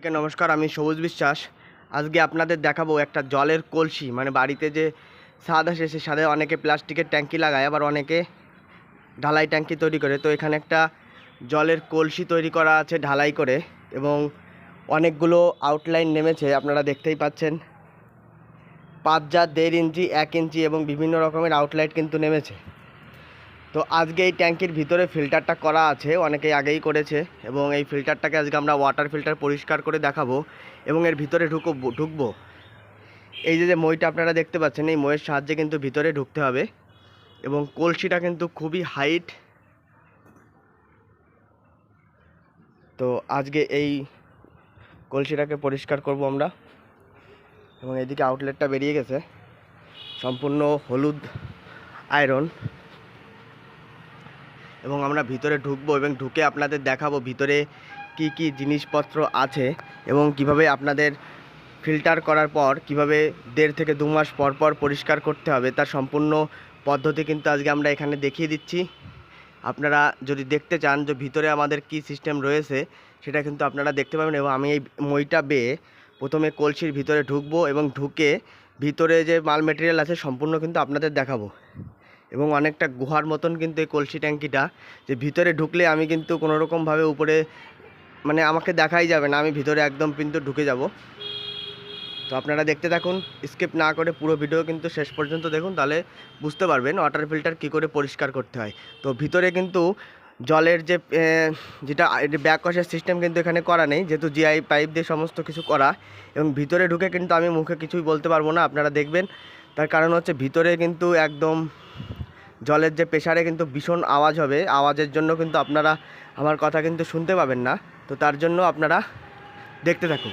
থেকে নমস্কার, আমি সবুজ বিশ্বাস। আজকে আপনাদের দেখাবো একটা জলের কলসি মানে বাড়িতে যে স্বাদ আসে সে স্বাদে অনেকে প্লাস্টিকের ট্যাঙ্কি লাগায়, আবার অনেকে ঢালাই ট্যাঙ্কি তৈরি করে। তো এখানে একটা জলের কলসি তৈরি করা আছে ঢালাই করে এবং অনেকগুলো আউটলাইন নেমেছে, আপনারা দেখতেই পাচ্ছেন। পাঁচ যা দেড় ইঞ্চি, এক ইঞ্চি এবং বিভিন্ন রকমের আউটলাইট কিন্তু নেমেছে। তো আজকে এই ট্যাঙ্কির ভিতরে ফিল্টারটা করা আছে, অনেকেই আগেই করেছে এবং এই ফিল্টারটাকে আজকে আমরা ওয়াটার ফিল্টার পরিষ্কার করে দেখাবো এবং এর ভিতরে ঢুকবো ঢুকবো। এই যে যে মইটা আপনারা দেখতে পাচ্ছেন, এই মইয়ের সাহায্যে কিন্তু ভিতরে ঢুকতে হবে এবং কলসিটা কিন্তু খুবই হাইট তো আজকে এই কলসিটাকে পরিষ্কার করব আমরা এবং এদিকে আউটলেটটা বেরিয়ে গেছে। সম্পূর্ণ হলুদ আয়রন এবং আমরা ভিতরে ঢুকবো এবং ঢুকে আপনাদের দেখাবো ভিতরে কি কি জিনিসপত্র আছে এবং কীভাবে আপনাদের ফিল্টার করার পর কীভাবে দেড় থেকে দু মাস পর পর পরিষ্কার করতে হবে, তার সম্পূর্ণ পদ্ধতি কিন্তু আজকে আমরা এখানে দেখিয়ে দিচ্ছি। আপনারা যদি দেখতে চান যে ভিতরে আমাদের কি সিস্টেম রয়েছে, সেটা কিন্তু আপনারা দেখতে পাবেন এবং আমি এই মইটা বেয়ে প্রথমে কলসির ভিতরে ঢুকবো এবং ঢুকে ভিতরে যে মাল মেটেরিয়াল আছে সম্পূর্ণ কিন্তু আপনাদের দেখাবো। এবং অনেকটা গুহার মতন কিন্তু এই কলসি ট্যাঙ্কিটা, যে ভিতরে ঢুকলে আমি কিন্তু কোনো রকমভাবে উপরে মানে আমাকে দেখাই যাবে না, আমি ভিতরে একদম কিন্তু ঢুকে যাব। তো আপনারা দেখতে থাকুন, স্কিপ না করে পুরো ভিডিও কিন্তু শেষ পর্যন্ত দেখুন, তাহলে বুঝতে পারবেন ওয়াটার ফিল্টার কী করে পরিষ্কার করতে হয়। তো ভিতরে কিন্তু জলের যে যেটা ব্যাক ওয়াশের সিস্টেম কিন্তু এখানে করা নেই, যেহেতু জিআই পাইপ দিয়ে সমস্ত কিছু করা, এবং ভিতরে ঢুকে কিন্তু আমি মুখে কিছুই বলতে পারব না, আপনারা দেখবেন। তার কারণ হচ্ছে ভিতরে কিন্তু একদম জলের যে প্রেশারে কিন্তু ভীষণ আওয়াজ হবে, আওয়াজের জন্য কিন্তু আপনারা আমার কথা কিন্তু শুনতে পাবেন না। তো তার জন্য আপনারা দেখতে থাকুন।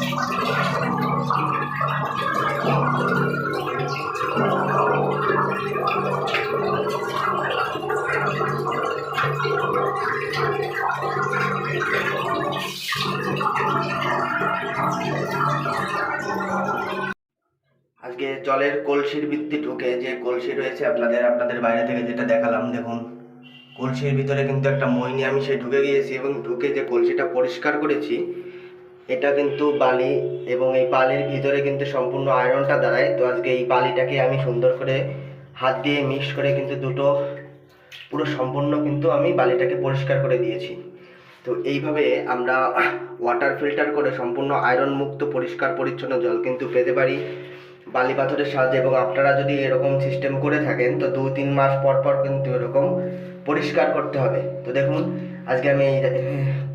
আজকে জলের কলসির ভিত্তি ঢুকে যে কলসি রয়েছে আপনাদের আপনাদের বাইরে থেকে যেটা দেখালাম, দেখুন। কলসির ভিতরে কিন্তু একটা মইনি, আমি সে ঢুকে গিয়েছি এবং ঢুকে যে কলসিটা পরিষ্কার করেছি, এটা কিন্তু বালি এবং এই বালির ভিতরে কিন্তু সম্পূর্ণ আয়রনটা দাঁড়ায়। তো আজকে এই বালিটাকে আমি সুন্দর করে হাত দিয়ে মিক্স করে কিন্তু দুটো পুরো সম্পূর্ণ কিন্তু আমি বালিটাকে পরিষ্কার করে দিয়েছি। তো এইভাবে আমরা ওয়াটার ফিল্টার করে সম্পূর্ণ আয়রন মুক্ত, পরিষ্কার, পরিচ্ছন্ন জল কিন্তু পেতে পারি বালি পাথরের সাহায্যে। এবং আপনারা যদি এরকম সিস্টেম করে থাকেন, তো দু তিন মাস পর পর কিন্তু এরকম পরিষ্কার করতে হবে। তো দেখুন, আজকে আমি এই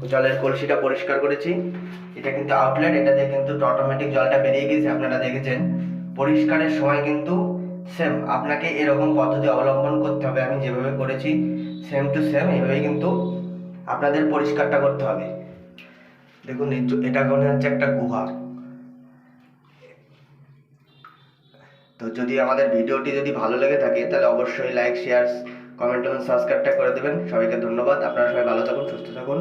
জলের কলসিটা পরিষ্কার করেছি। এটা কিন্তু আউটলেট এটা দিয়ে কিন্তু অটোমেটিক জলটা বেরিয়ে গেছে। আপনারা দেখেছেন, পরিষ্কারের সময় কিন্তু সেম আপনাকে এরকম পদ্ধতি অবলম্বন করতে হবে। আমি যেভাবে করেছি সেম টু সেম এইভাবেই কিন্তু আপনাদের পরিষ্কারটা করতে হবে। দেখুন এটা মনে হচ্ছে একটা গুহা। তো যদি আমাদের ভিডিওটি যদি ভালো লেগে থাকে, তাহলে অবশ্যই লাইক শেয়ার কমেন্ট এবং সাবস্ক্রাইবটা করে দেবেন। সবাইকে ধন্যবাদ। আপনারা সবাই ভালো থাকুন, সুস্থ থাকুন।